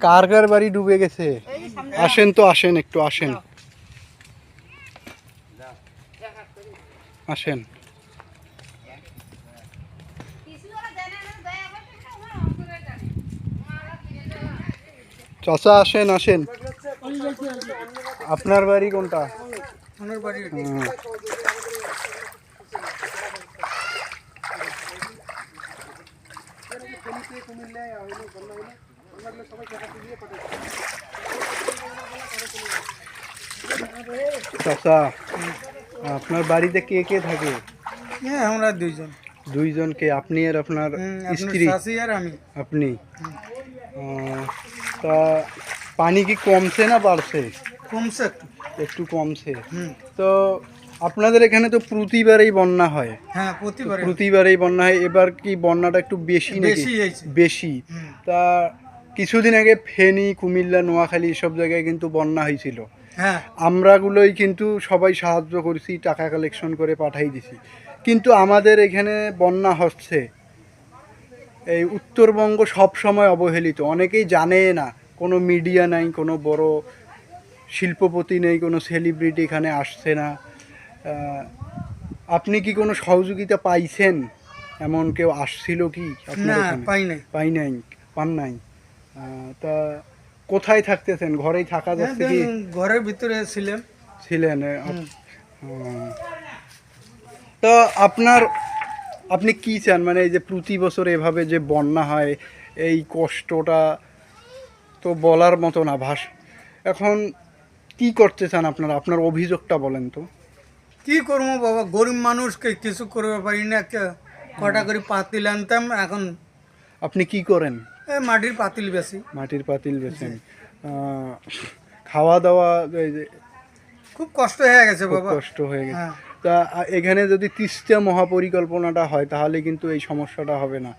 কার কার বাড়ি ডুবে গেছে। আসেন তো আসেন একটু আসেন। আসেন। চাচা আসেন আসেন। আপনার বাড়ি কোনটা? হুম। চাচা আপনার বাড়িতে কে কে থাকে? হ্যাঁ আমরা দুইজন। দুইজনকে আপনি আর আপনার স্ত্রী? আর আমি। আপনি? তা পানি কি কমছে না বাড়ছে? কমছে একটু। একটু কমছে। তো আপনাদের এখানে তো প্রতিবারেই বন্যা হয়। হ্যাঁ প্রতিবারেই। বন্যা হয়। এবার কি বন্যাটা একটু বেশি নাকি? বেশি। তা কিছুদিন আগে ফেনী কুমিল্লা নোয়াখালী সব জায়গায় কিন্তু বন্যা হয়েছিল। হ্যাঁ। আমরাগুলোই কিন্তু সবাই সাহায্য করেছি টাকা কালেকশন করে পাঠাই দিছি। কিন্তু আমাদের এখানে বন্যা হচ্ছে। এই উত্তরবঙ্গ সব সময় অবহেলিত অনেকেই জানে না কোনো মিডিয়া নাই কোনো বড় শিল্পপতি নেই কোনো সেলিব্রিটি এখানে আসছে না। আপনি কি কোনো সহযোগিতা পাইছেন? এমন কেউ আসছিল কি না পাই নাই। পাই নাই পান নাই? তা কোথায় থাকতেছেন? ঘরেই থাকা হ্যাঁ, যাচ্ছে কি? ঘরের ভিতরে ছিলেন। ছিলেন তো আপনার আপনি কি চান? মানে এই যে প্রতি বছর এভাবে যে বন্যা হয় এই কষ্টটা তো বলার মতো না ভাস। এখন কি করতে চান আপনারা? আপনার অভিযোগটা বলেন তো। কি করব বাবা? গরিব মানুষকে কিছু করতে পারি না কটা করে পাতিল আনতাম এখন আপনি কি করেন? মাটির পাতিল বেশি। মাটির পাতিল বেশি। খাওয়া দাওয়া এই যে খুব কষ্ট হয়ে গেছে খুব বাবা। কষ্ট হয়ে গেছে। হ্যাঁ। তা এখানে যদি তিস্তা মহাপরিকল্পনাটা হয় তাহলে কিন্তু এই সমস্যাটা হবে না।